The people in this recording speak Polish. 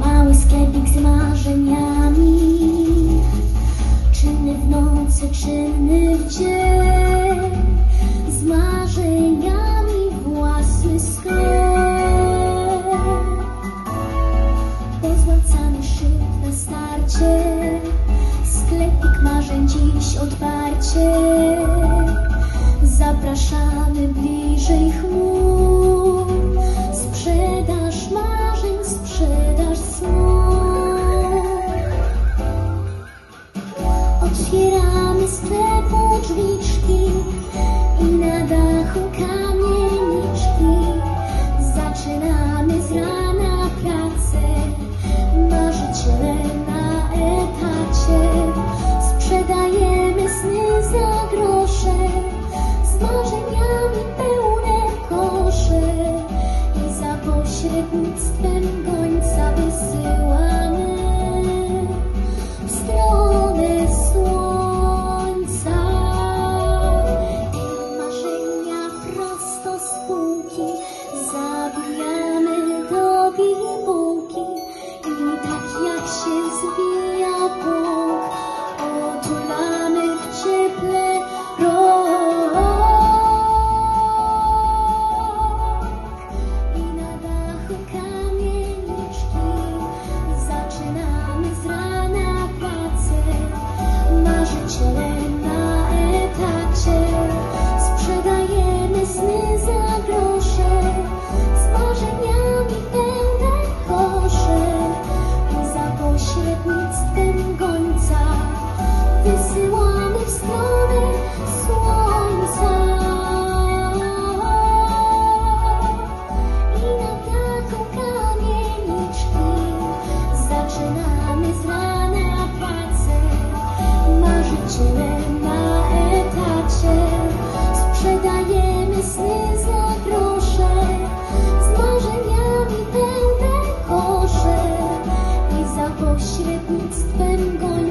mały sklepik z marzeniami, czynny w nocy, czynny w dzień, z marzeniami własny sklep. Pozłacany szyb na starcie, sklepik marzeń dziś otwarcie. otwieramy sklepu drzwiczki i na dachu kamieniczki. Zaczynamy z rana pracę marzyciele na etacie. Sprzedajemy sny za grosze z marzeniami pełne kosze. I za pośrednictwem like. zaczynamy znane pracę, marzyciele na etacie, sprzedajemy sny za grosze, z marzeniami pełne kosze. I za pośrednictwem goni.